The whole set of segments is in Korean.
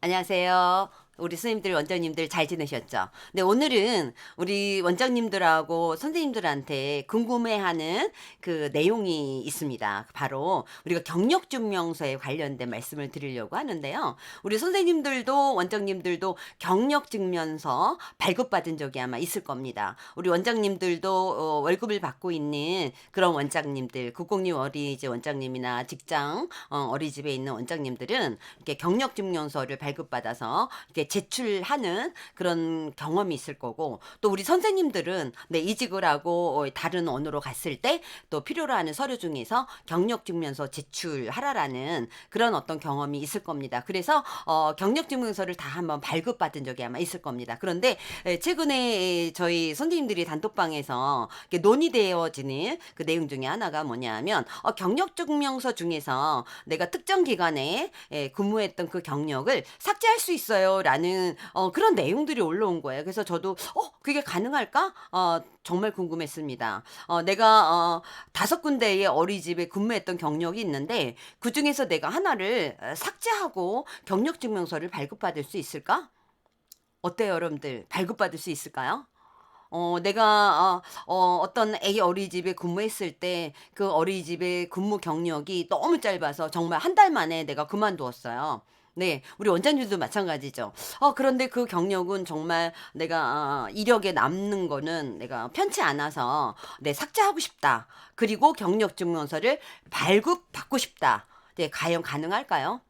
안녕하세요. 우리 선생님들, 원장님들 잘 지내셨죠? 네, 오늘은 우리 원장님들하고 선생님들한테 궁금해하는 그 내용이 있습니다. 바로 우리가 경력 증명서에 관련된 말씀을 드리려고 하는데요. 우리 선생님들도 원장님들도 경력 증명서 발급받은 적이 아마 있을 겁니다. 우리 원장님들도 어, 월급을 받고 있는 그런 원장님들, 국공립 어린이집 원장님이나 직장 어, 어린이집에 있는 원장님들은 이렇게 경력 증명서를 발급받아서 이렇게 제출하는 그런 경험이 있을 거고 또 우리 선생님들은 네, 이직을 하고 어, 다른 언어로 갔을 때 또 필요로 하는 서류 중에서 경력 증명서 제출하라라는 그런 어떤 경험이 있을 겁니다. 그래서 어, 경력 증명서를 다 한번 발급받은 적이 아마 있을 겁니다. 그런데 에, 최근에 저희 선생님들이 단톡방에서 논의되어지는 그 내용 중에 하나가 뭐냐면 어, 경력 증명서 중에서 내가 특정 기관에 에, 근무했던 그 경력을 삭제할 수 있어요라는 어, 그런 내용들이 올라온 거예요. 그래서 저도 어 그게 가능할까? 어, 정말 궁금했습니다. 어, 내가 어, 다섯 군데의 어린이집에 근무했던 경력이 있는데 그 중에서 내가 하나를 어, 삭제하고 경력 증명서를 발급받을 수 있을까? 어때요, 여러분들? 발급받을 수 있을까요? 어, 내가, 어, 어, 어떤 애기 어린이집에 근무했을 때 그 어린이집의 근무 경력이 너무 짧아서 정말 한 달 만에 내가 그만두었어요. 네, 우리 원장님도 마찬가지죠. 어, 그런데 그 경력은 정말 내가 어, 이력에 남는 거는 내가 편치 않아서 네, 삭제하고 싶다. 그리고 경력 증명서를 발급 받고 싶다. 네, 과연 가능할까요?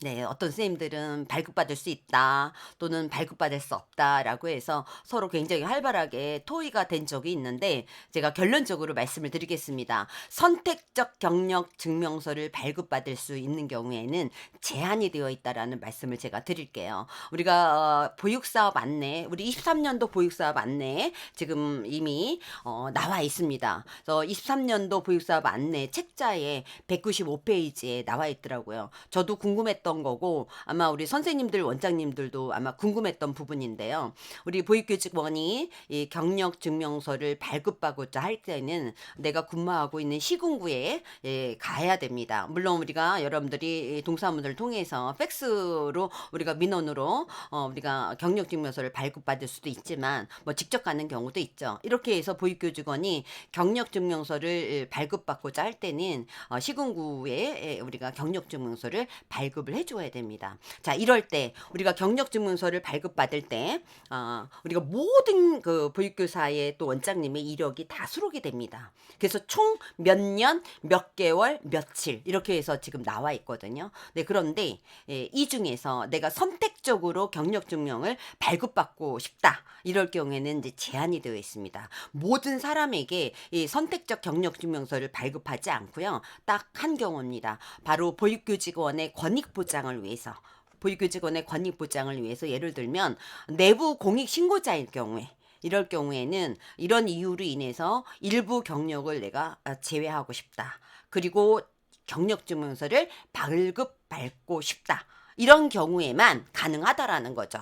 네, 어떤 선생님들은 발급받을 수 있다 또는 발급받을 수 없다라고 해서 서로 굉장히 활발하게 토의가 된 적이 있는데 제가 결론적으로 말씀을 드리겠습니다. 선택적 경력 증명서를 발급받을 수 있는 경우에는 제한이 되어 있다라는 말씀을 제가 드릴게요. 우리가 어, 보육사업 안내, 우리 23년도 보육사업 안내 지금 이미 어, 나와 있습니다. 그래서 23년도 보육사업 안내 책자에 195페이지에 나와 있더라고요. 저도 궁금했 던 거고 아마 우리 선생님들 원장님들도 아마 궁금했던 부분인데요. 우리 보육교직원이 이 경력 증명서를 발급받고자 할 때는 내가 근무하고 있는 시군구에 예, 가야 됩니다. 물론 우리가 여러분들이 이 동사무소를 통해서 팩스로 우리가 민원으로 어, 우리가 경력 증명서를 발급받을 수도 있지만 뭐 직접 가는 경우도 있죠. 이렇게 해서 보육교직원이 경력 증명서를 발급받고자 할 때는 어, 시군구에 예, 우리가 경력 증명서를 발급을 해줘야 됩니다. 자, 이럴 때 우리가 경력 증명서를 발급받을 때 어, 우리가 모든 그 보육교사의 또 원장님의 이력이 다 수록이 됩니다. 그래서 총 몇 년, 몇 개월, 며칠 이렇게 해서 지금 나와 있거든요. 네, 그런데 예, 이 중에서 내가 선택 적으로 경력 증명을 발급받고 싶다. 이럴 경우에는 이제 제한이 되어 있습니다. 모든 사람에게 이 선택적 경력 증명서를 발급하지 않고요. 딱 한 경우입니다. 바로 보육교직원의 권익 보장을 위해서 보육교직원의 권익 보장을 위해서 예를 들면 내부 공익 신고자일 경우에 이럴 경우에는 이런 이유로 인해서 일부 경력을 내가 아, 제외하고 싶다. 그리고 경력 증명서를 발급 받고 싶다. 이런 경우에만 가능하다라는 거죠.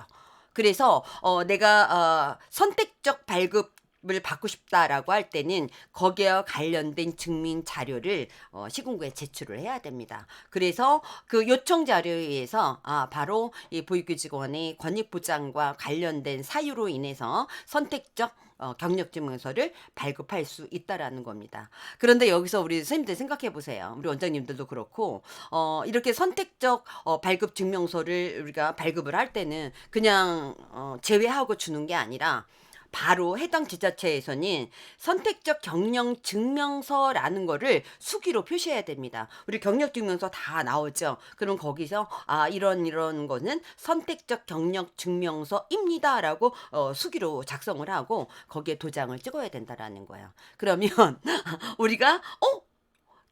그래서 어 내가 어 선택적 발급 을 받고 싶다라고 할 때는 거기에 관련된 증명 자료를 어 시군구에 제출을 해야 됩니다. 그래서 그 요청 자료에 의해서 아 바로 이 보육교 직원의 권익 보장과 관련된 사유로 인해서 선택적 어, 경력증명서를 발급할 수 있다라는 겁니다. 그런데 여기서 우리 선생님들 생각해 보세요. 우리 원장님들도 그렇고 어, 이렇게 선택적 어, 발급 증명서를 우리가 발급을 할 때는 그냥 어, 제외하고 주는 게 아니라 바로 해당 지자체에서는 선택적 경력 증명서라는 거를 수기로 표시해야 됩니다. 우리 경력 증명서 다 나오죠. 그럼 거기서 아 이런 이런 거는 선택적 경력 증명서입니다라고 어, 수기로 작성을 하고 거기에 도장을 찍어야 된다라는 거예요. 그러면 우리가 어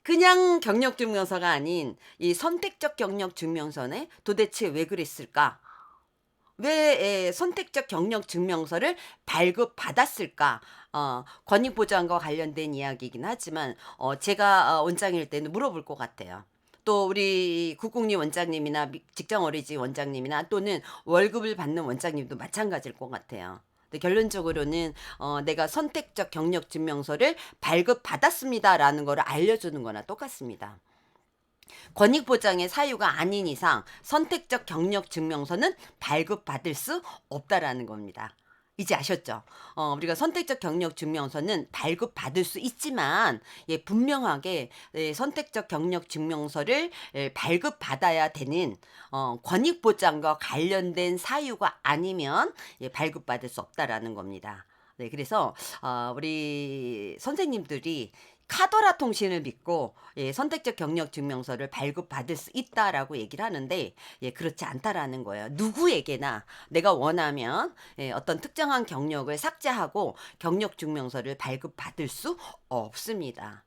그냥 경력 증명서가 아닌 이 선택적 경력 증명서네 도대체 왜 그랬을까? 왜 에, 선택적 경력 증명서를 발급받았을까? 어, 권익보장과 관련된 이야기이긴 하지만 어, 제가 어, 원장일 때는 물어볼 것 같아요. 또 우리 국공립 원장님이나 미- 직장 어린이집 원장님이나 또는 월급을 받는 원장님도 마찬가지일 것 같아요. 근데 결론적으로는 어, 내가 선택적 경력 증명서를 발급받았습니다라는 거를 알려주는 거나 똑같습니다. 권익 보장의 사유가 아닌 이상 선택적 경력 증명서는 발급받을 수 없다라는 겁니다. 이제 아셨죠? 어, 우리가 선택적 경력 증명서는 발급받을 수 있지만 예, 분명하게 예, 선택적 경력 증명서를 예, 발급받아야 되는 어, 권익 보장과 관련된 사유가 아니면 예, 발급받을 수 없다라는 겁니다. 네, 그래서 어, 우리 선생님들이 카더라 통신을 믿고 예, 선택적 경력 증명서를 발급받을 수 있다라고 얘기를 하는데 예, 그렇지 않다라는 거예요. 누구에게나 내가 원하면 예, 어떤 특정한 경력을 삭제하고 경력 증명서를 발급받을 수 없습니다.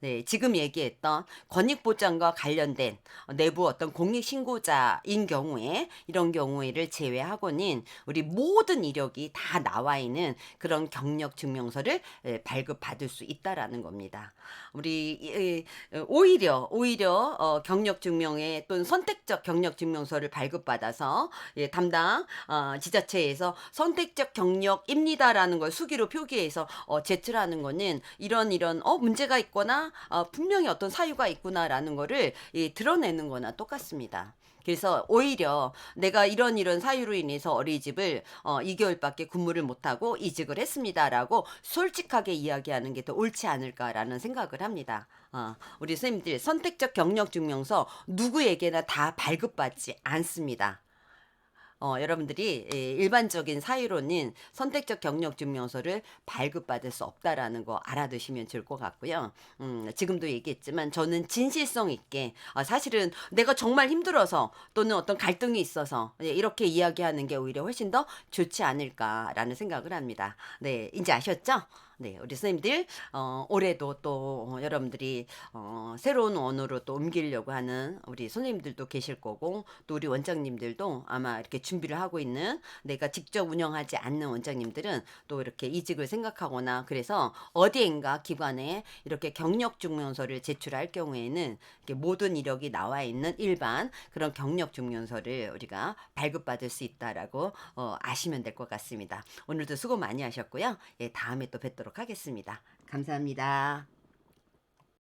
네, 지금 얘기했던 권익보장과 관련된 내부 어떤 공익신고자인 경우에 이런 경우에를 제외하고는 우리 모든 이력이 다 나와 있는 그런 경력 증명서를 에, 발급받을 수 있다라는 겁니다. 우리 오히려 오히려 어, 경력 증명에 또는 선택적 경력 증명서를 발급받아서 예, 담당 어, 지자체에서 선택적 경력입니다라는 걸 수기로 표기해서 어, 제출하는 거는 이런 이런 어 문제가 있거나 어, 분명히 어떤 사유가 있구나라는 거를 이, 드러내는 거나 똑같습니다. 그래서 오히려 내가 이런 이런 사유로 인해서 어린이집을 어, 2개월밖에 근무를 못하고 이직을 했습니다라고 솔직하게 이야기하는 게 더 옳지 않을까라는 생각을 합니다. 어, 우리 선생님들 선택적 경력 증명서 누구에게나 다 발급받지 않습니다. 어, 여러분들이 예, 일반적인 사유로는 선택적 경력 증명서를 발급받을 수 없다라는 거 알아두시면 좋을 것 같고요. 음, 지금도 얘기했지만 저는 진실성 있게 아, 사실은 내가 정말 힘들어서 또는 어떤 갈등이 있어서 예, 이렇게 이야기하는 게 오히려 훨씬 더 좋지 않을까라는 생각을 합니다. 네, 이제 아셨죠? 네, 우리 선생님들 어, 올해도 또 어, 여러분들이 어, 새로운 원으로 또 옮기려고 하는 우리 선생님들도 계실 거고 또 우리 원장님들도 아마 이렇게 준비를 하고 있는 내가 직접 운영하지 않는 원장님들은 또 이렇게 이직을 생각하거나 그래서 어디엔가 기관에 이렇게 경력 증명서를 제출할 경우에는 모든 이력이 나와 있는 일반 그런 경력 증명서를 우리가 발급받을 수 있다라고 어, 아시면 될 것 같습니다. 오늘도 수고 많이 하셨고요. 예, 다음에 또 뵙 도록 하겠습니다. 감사합니다.